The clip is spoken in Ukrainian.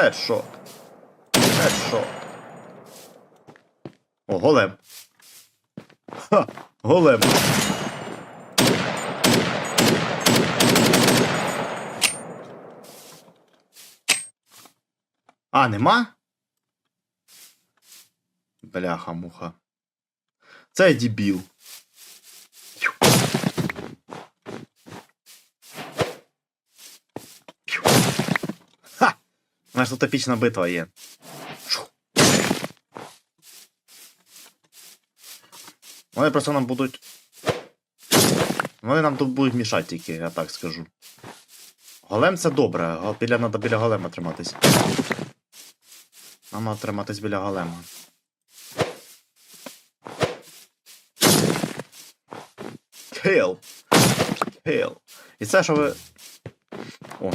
Хедшот. Хедшот. О, голем. Ха! Голем. А, нема? Бляха-муха. Це дебіл. У нас тут епічна битва є. Вони просто нам будуть. Вони нам тут будуть мішати тільки, я так скажу. Голем це добре, біля треба біля голема триматись. Нам треба триматись біля голема. Kill. Kill. І це, що ви. О,